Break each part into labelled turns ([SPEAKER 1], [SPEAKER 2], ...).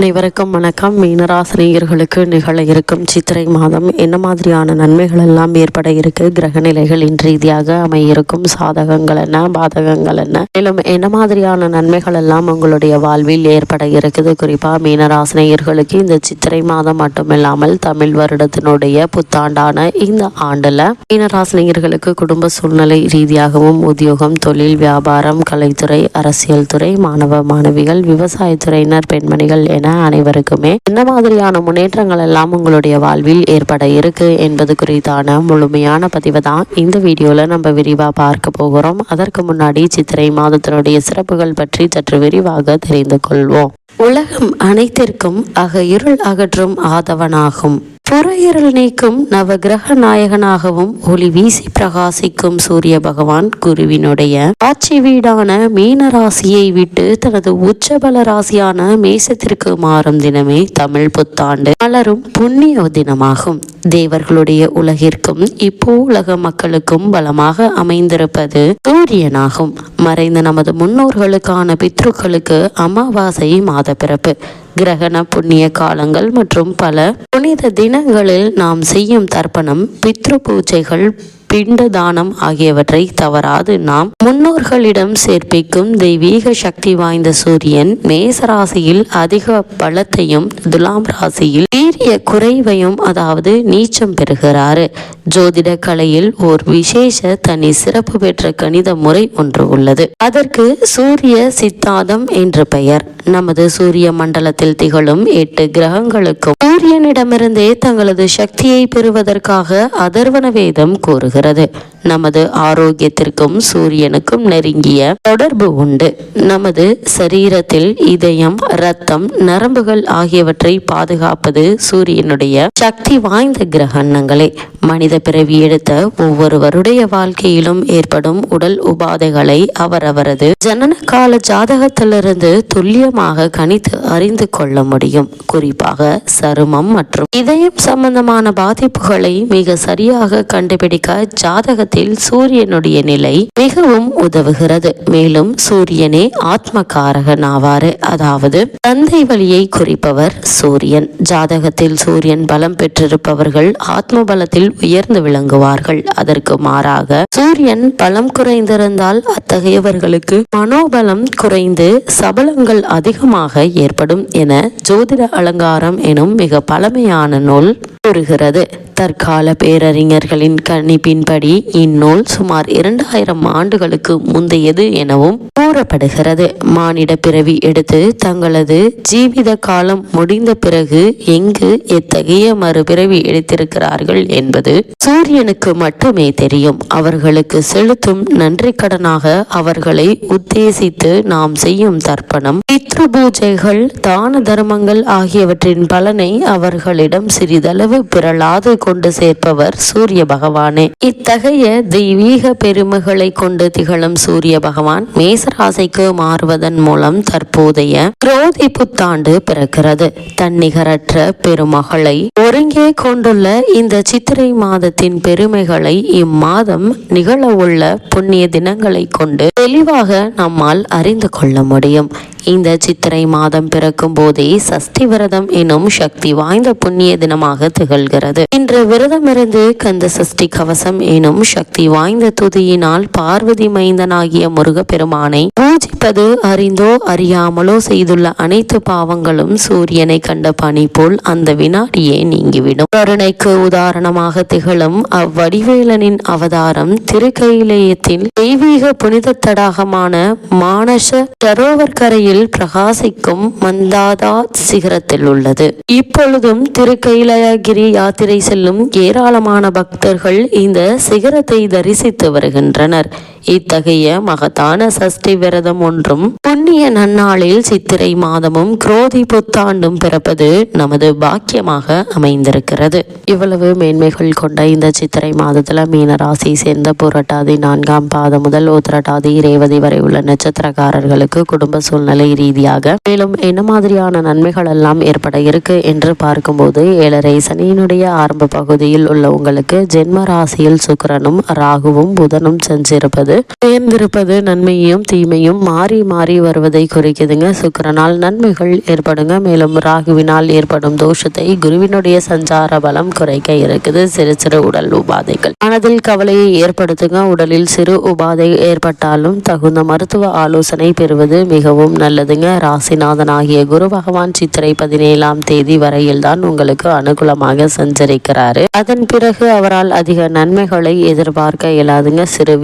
[SPEAKER 1] அனைவருக்கும் வணக்கம். மீனராசினியர்களுக்கு நிகழ இருக்கும் சித்திரை மாதம் என்ன மாதிரியான நன்மைகள் எல்லாம் ஏற்பட இருக்கு? கிரக நிலைகளின் ரீதியாக அமையிருக்கும். சாதகங்கள் என்ன? பாதகங்கள் என்ன? மேலும் என்ன மாதிரியான நன்மைகள் எல்லாம் உங்களுடைய வாழ்வில் ஏற்பட இருக்குது? குறிப்பா மீனராசினியர்களுக்கு இந்த சித்திரை மாதம் மட்டுமில்லாமல் தமிழ் வருடத்தினுடைய புத்தாண்டான இந்த ஆண்டுல மீனராசினியர்களுக்கு குடும்ப சூழ்நிலை ரீதியாகவும் உத்தியோகம் தொழில் வியாபாரம் கலைத்துறை அரசியல் துறை மாணவ மாணவிகள் விவசாயத்துறையினர் பெண்மணிகள் என அனைவருக்குமே என்ன மாதிரியான முன்னேற்றங்கள் எல்லாம் உங்களுடைய வாழ்வில் ஏற்பட இருக்கு என்பது குறித்தான முழுமையான பதிவை தான் இந்த வீடியோல நம்ம விரிவா பார்க்க போகிறோம். அதற்கு முன்னாடி சித்திரை மாதத்தினுடைய சிறப்புகள் பற்றி சற்று விரிவாக தெரிந்து கொள்வோம். உலகம் அனைத்திற்கும் அக இருள் அகற்றும் ஆதவனாகும். புறையிரல் நீக்கும் நவகிரக நாயகனாகவும் ஒளி வீசி பிரகாசிக்கும் சூரிய பகவான் குருவினுடைய ஆட்சி வீடான மீன ராசியை விட்டு தனது உச்சபல ராசியான மேசத்திற்கு மாறும் தினமே தமிழ் புத்தாண்டு மலரும் புண்ணிய தினமாகும். தேவர்களுடைய உலகிற்கும் இப்போ உலக மக்களுக்கும் பலமாக அமைந்திருப்பது சூரியனாகும். மறைந்த நமது முன்னோர்களுக்கான பித்ருக்களுக்கு அமாவாசை மாத பிறப்பு கிரகண புண்ணிய காலங்கள் மற்றும் பல புனித தினங்களில் நாம் செய்யும் தர்ப்பணம் பித்ரு பூஜைகள் பிண்ட தானம் ஆகியவற்றை தவறாது. நாம் முன்னோர்களிடம் சேர்ப்பிக்கும் தெய்வீக சக்தி வாய்ந்த சூரியன் மேச ராசியில் அதிக பலத்தையும் துலாம் ராசியில் வீரிய குறைவையும் அதாவது நீச்சம் பெறுகிறாரு. ஜோதிட கலையில் ஓர் விசேஷ தனி சிறப்பு பெற்ற கணித முறை ஒன்று உள்ளது. அதற்கு சூரிய சித்தாந்தம் என்று பெயர். நமது சூரிய மண்டலத்தில் திகழும் எட்டு கிரகங்களுக்கும் சூரியனிடமிருந்தே தங்களது சக்தியை பெறுவதற்காக அதர்வன வேதம் கூறுகிறது. நமது ஆரோக்கியத்திற்கும் சூரியனுக்கும் நெருங்கிய தொடர்பு உண்டு. நமது சரீரத்தில் இதயம் ரத்தம் நரம்புகள் ஆகியவற்றை பாதுகாப்பது சூரியனுடைய சக்தி வாய்ந்த கிரகணங்களே. மனித பிறவி எடுத்த ஒவ்வொருவருடைய வாழ்க்கையிலும் ஏற்படும் உடல் உபாதைகளை அவரவரது ஜனன கால ஜாதகத்திலிருந்து துல்லியமாக கணித்து அறிந்து கொள்ள முடியும். குறிப்பாக சருமம் மற்றும் இதயம் சம்பந்தமான பாதிப்புகளை மிக சரியாக கண்டுபிடிக்க ஜாதகத்தில் சூரியனுடைய நிலை மிகவும் உதவுகிறது. மேலும் சூரியனே ஆத்ம காரகன் ஆவாறு அதாவது தந்தை வழியை குறிப்பவர் சூரியன். ஜாதகத்தில் சூரியன் பலம் பெற்றிருப்பவர்கள் ஆத்ம பலத்தில் உயர்ந்து விளங்குவார்கள். அதற்கு மாறாக சூரியன் பலம் குறைந்திருந்தால் அத்தகையவர்களுக்கு மனோபலம் குறைந்து சபலங்கள் அதிகமாக ஏற்படும் என ஜோதிட அலங்காரம் எனும் மிக பழமையான நூல் கூறுகிறது. தற்கால பேரறிஞர்களின் கணிப்பின்படி இந்நூல் சுமார் இரண்டாயிரம் ஆண்டுகளுக்கு முந்தையது எனவும் கூறப்படுகிறது. மானிட பிறவி எடுத்து தங்களது ஜீவித காலம் முடிந்த பிறகு எங்கு எத்தகைய மறுபிறவி எடுத்திருக்கிறார்கள் என்பது சூரியனுக்கு மட்டுமே தெரியும். அவர்களுக்கு செலுத்தும் நன்றி கடனாக அவர்களை உத்தேசித்து நாம் செய்யும் தர்ப்பணம் பித்ரு பூஜைகள் தான தர்மங்கள் ஆகியவற்றின் பலனை அவர்களிடம் சிறிதளவு பிறளாது கொண்டு சேர்ப்பவர் சூரிய பகவானே. இத்தகைய தெய்வீக பெருமைகளை கொண்டு திகழும் சூரிய பகவான் மேசராசிக்கு மாறுவதன் மூலம் தற்போதைய குரோதி புத்தாண்டு பிறக்கிறது. தன்னிகரற்ற பெருமகளை ஒருங்கே கொண்டுள்ள இந்த சித்திரை மாதத்தின் பெருமைகளை இம்மாதம் நிகழவுள்ள புண்ணிய தினங்களை கொண்டு தெளிவாக நம்மால் அறிந்து கொள்ள முடியும். இந்த சித்திரை மாதம் பிறக்கும் போதே சஷ்டி விரதம் எனும் சக்தி வாய்ந்த புண்ணிய தினமாக திகழ்கிறது. இன்று விரதமிருந்து கந்த சஷ்டி கவசம் எனும் சக்தி வாய்ந்த துதியினால் பார்வதி மைந்தனாகிய முருகப்பெருமானை பூஜிப்பது அறிந்தோ அறியாமலோ செய்துள்ள அனைத்து பாவங்களும் சூரியனை கண்ட பனி போல் அந்த வினாடியே நீங்கிவிடும். கருணைக்கு உதாரணமாக திகழும் அவ்வடிவேலனின் அவதாரம் திருக்கையிலேயத்தின் தெய்வீக புனித தடாகமான மானச சரோவர் கரையில் பிரகாசிக்கும் மந்தாதா சிகரத்தில் உள்ளது. இப்பொழுதும் திருக்கைலாயகிரி யாத்திரை செல்லும் ஏராளமான பக்தர்கள் இந்த சிகரத்தை தரிசித்து வருகின்றனர். இத்தகைய மகத்தான சஷ்டி விரதம் ஒன்றும் புண்ணிய நன்னாளில் சித்திரை மாதமும் குரோதி புத்தாண்டும் பிறப்பது நமது பாக்கியமாக அமைந்திருக்கிறது. இவ்வளவு மேன்மைகள் கொண்ட இந்த சித்திரை மாதத்துல மீனராசி சேர்ந்த புரட்டாதி நான்காம் பாதம் முதல் உத்திரட்டாதி ரேவதி வரை உள்ள நட்சத்திரக்காரர்களுக்கு குடும்ப சூழ்நிலை ரீதியாக மேலும் என்ன மாதிரியான நன்மைகள் எல்லாம் ஏற்பட இருக்கு என்று பார்க்கும்போது ஏழரை சனியினுடைய ஆரம்ப பகுதியில் உள்ள உங்களுக்கு ஜென்ம ராசியில் சுக்கரனும் ராகுவும் புதனும் சென்றிருப்பது உயர்ந்திருப்பது நன்மையும் தீமையும் மாறி மாறி வருவதை குறிக்குதுங்க. சுக்கிரனால் நன்மைகள் ஏற்படுங்க. மேலும் ராகுவினால் ஏற்படும் தோஷத்தை குருவினுடைய சஞ்சார பலம் குறைக்க இருக்குது. சிறு சிறு உடல் உபாதைகள். மனதில் கவலையை ஏற்படுத்துங்க. உடலில் சிறு உபாதை ஏற்பட்டாலும் தகுந்த மருத்துவ ஆலோசனை பெறுவது மிகவும் நல்லதுங்க. ராசிநாதன் ஆகிய குரு பகவான் சித்திரை பதினேழாம் தேதி வரையில் தான் உங்களுக்கு அனுகூலமாக சஞ்சரிக்கிறாரு. அதன் பிறகு அவரால் அதிக நன்மைகளை எதிர்பார்க்க இயலாதுங்க. சிறு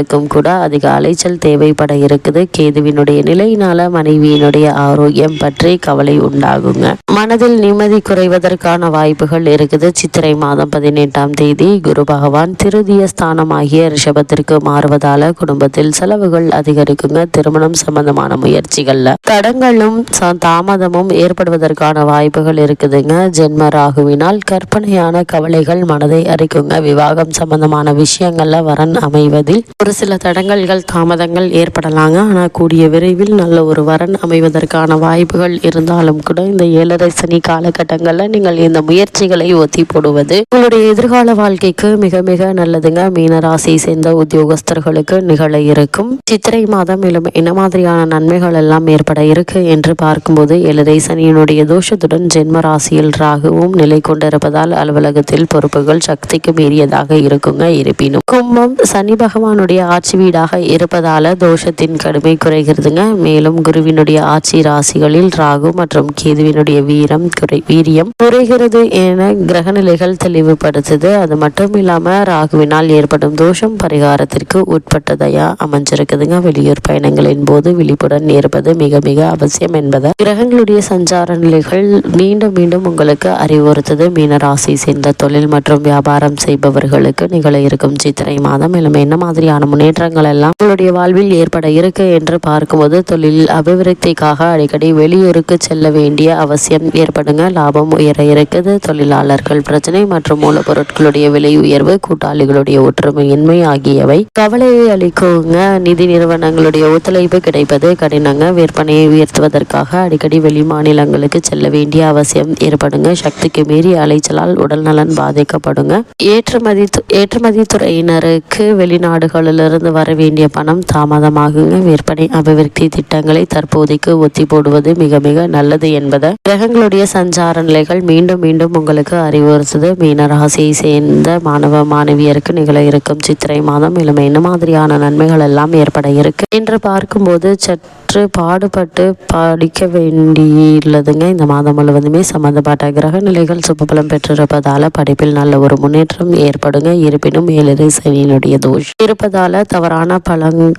[SPEAKER 1] பெண்களுக்கும் கூட அதிக அலைச்சல் தேவைப்பட இருக்குது. கேதுவினுடைய நிலையினால மனைவியினுடைய ஆரோக்கியம் பற்றி கவலை உண்டாகுங்க. மனதில் நிம்மதி குறைவதற்கான வாய்ப்புகள் இருக்குது. சித்திரை மாதம் பதினெட்டாம் தேதி குரு பகவான் திருதிய ஸ்தானமாகிய ரிஷபத்திற்கு மாறுவதால குடும்பத்தில் செலவுகள் அதிகரிக்குங்க. திருமணம் சம்பந்தமான முயற்சிகள்ல தடங்களும் தாமதமும் ஏற்படுவதற்கான வாய்ப்புகள் இருக்குதுங்க. ஜென்ம ராகுவினால் கற்பனையான கவலைகள் மனதை அரிக்குங்க. விவாகம் சம்பந்தமான விஷயங்கள்ல வரன் அமைவதில் ஒரு சில தடங்கல்கள் தாமதங்கள் ஏற்படலாங்க. ஆனால் கூடிய விரைவில் நல்ல ஒரு வரன் அமைவதற்கான வாய்ப்புகள் இருந்தாலும் கூட இந்த ஏழரை சனி காலகட்டங்களில் நீங்கள் இந்த முயற்சிகளை ஒத்தி போடுவது உங்களுடைய எதிர்கால வாழ்க்கைக்கு மிக மிக நல்லதுங்க. மீன ராசி சேர்ந்த உத்தியோகஸ்தர்களுக்கு நிகழ இருக்கும். சித்திரை மாதம் மேலும் என்ன மாதிரியான நன்மைகள் எல்லாம் ஏற்பட இருக்கு என்று பார்க்கும்போது ஏழரை சனியினுடைய தோஷத்துடன் ஜென்ம ராசியில் ராகுவும் நிலை கொண்டிருப்பதால் அலுவலகத்தில் பொறுப்புகள் சக்திக்கு மீறியதாக இருக்குங்க. இருப்பினும் கும்பம் சனி பகவானுடைய ஆட்சி வீடாக இருப்பதால தோஷத்தின் கடுமை குறைகிறதுங்க. மேலும் குருவினுடைய ஆட்சி ராசிகளில் ராகு மற்றும் கேதுவினுடைய வீரம் குறை வீரியம் குறைகிறது என கிரகநிலைகள் தெளிவுபடுத்துது. அது மட்டும் இல்லாம ராகுவினால் ஏற்படும் தோஷம் பரிகாரத்திற்கு உட்பட்டதையா அமைஞ்சிருக்குதுங்க. வெளியூர் பயணங்களின் போது விழிப்புடன் இருப்பது மிக மிக அவசியம் என்பதை கிரகங்களுடைய சஞ்சார நிலைகள் மீண்டும் மீண்டும் உங்களுக்கு அறிவுறுத்தது. மீனராசி சேர்ந்த தொழில் மற்றும் வியாபாரம் செய்பவர்களுக்கு நிகழ இருக்கும் சித்திரை மாதம். மேலும் என்ன மாதிரியான முன்னேற்றங்கள் எல்லாம் உங்களுடைய வாழ்வில் ஏற்பட இருக்கு என்று பார்க்கும்போது தொழில் அபிவிருத்திக்காக அடிக்கடி வெளியூருக்கு செல்ல வேண்டிய அவசியம் ஏற்படுங்க. லாபம் உயர இருக்குது. தொழிலாளர்கள் பிரச்சனை மற்றும் மூலப்பொருட்களுடைய விலை உயர்வு கூட்டாளிகளுடைய ஒற்றுமையின்மை ஆகியவை கவலையை அளிக்குங்க. நிதி நிறுவனங்களுடைய ஒத்துழைப்பு கிடைப்பது கடினங்க. விற்பனையை உயர்த்துவதற்காக அடிக்கடி வெளி மாநிலங்களுக்கு செல்ல வேண்டிய அவசியம் ஏற்படுங்க. சக்திக்கு மீறி அலைச்சலால் உடல்நலன் பாதிக்கப்படுங்க. ஏற்றுமதி து- ஏற்றுமதி துறையினருக்கு வெளிநாடுகளிலிருந்து வர வேண்டிய பணம் தாமதமாகுங்க. விற்பனை அபிவிருத்தி திட்டங்களை தற்போதைக்கு ஒத்தி போடுவது மிக மிக நல்லது என்பதை கிரகங்களுடைய சஞ்சார நிலைகள் மீண்டும் மீண்டும் உங்களுக்கு அறிவுறுத்துது. மீனராசியை சேர்ந்த மாணவ மாணவியருக்கு நிகழ இருக்கும் சித்திரை மாதம் மேலும் என்ன மாதிரியான நன்மைகள் எல்லாம் ஏற்பட இருக்கு. என்று பார்க்கும்போது சற்று பாடுபட்டு படிக்க வேண்டியுள்ளதுங்க. இந்த மாதம் முழுவதுமே சம்பந்தப்பட்ட கிரக நிலைகள் சுபபலம் பெற்றிருப்பதால படிப்பில் நல்ல ஒரு முன்னேற்றம் ஏற்படுங்க. இருப்பினும் ஏழரை சனியினுடைய தோஷம். இருப்பதால தவறான பழங்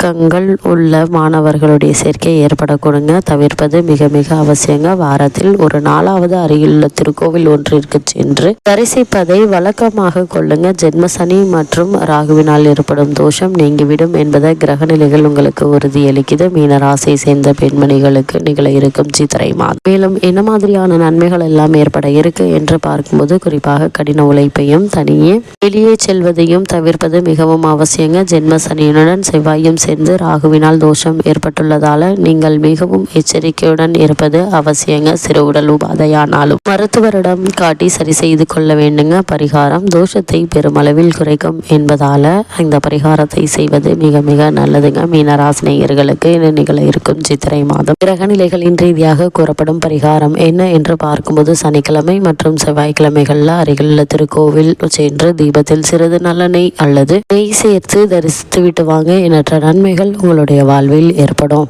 [SPEAKER 1] பழக்கங்கள் உள்ள மாணவர்களுடைய சேர்க்கை ஏற்படக்கூடுங்க. தவிர்ப்பது மிக மிக அவசியங்க. வாரத்தில் ஒரு நாளாவது அருகிலுள்ள திருக்கோவில் ஒன்றிற்கு சென்று தரிசிப்பதை வழக்கமாக கொள்ளுங்க. ஜென்ம சனி மற்றும் ராகுவினால் ஏற்படும் தோஷம் நீங்கிவிடும் என்பதை கிரகநிலைகள் உங்களுக்கு உறுதியளிக்குது. மீனராசியை சேர்ந்த பெண்மணிகளுக்கு நிகழ இருக்கும் சித்திரை மாதம். மேலும் என்ன மாதிரியான நன்மைகள் எல்லாம் ஏற்பட இருக்கு என்று பார்க்கும்போது குறிப்பாக கடின உழைப்பையும் தனியே வெளியே செல்வதையும் தவிர்ப்பது மிகவும் அவசியங்க. ஜென்ம சனியுடன் செவ்வாயும் சேர்ந்து ராகுவினால் தோஷம் ஏற்பட்டுள்ளதால நீங்கள் மிகவும் எச்சரிக்கையுடன் இருப்பது அவசியங்க. சிறு உடல் உபாதையானாலும் மருத்துவரிடம் காட்டி சரி செய்து கொள்ள வேண்டுங்க. பரிகாரம் தோஷத்தை பெருமளவில் குறைக்கும் என்பதால இந்த பரிகாரத்தை செய்வது மிக மிக நல்லதுங்க. மீனராசினியர்களுக்கு இது நிகழ இருக்கும் சித்திரை மாதம். கிரக நிலைகளின் ரீதியாக கூறப்படும் பரிகாரம் என்ன என்று பார்க்கும்போது சனிக்கிழமை மற்றும் செவ்வாய்க்கிழமைகளில் அருகிலுள்ள திருக்கோவில் சென்று தீபத்தில் சிறிது நல்லெண்ணெய் அல்லது நெய் சேர்த்து தரிசித்து விட்டு வாங்க. எண்ணற்ற நன்மைகள் உங்களுடைய வாழ்வில் ஏற்படும்.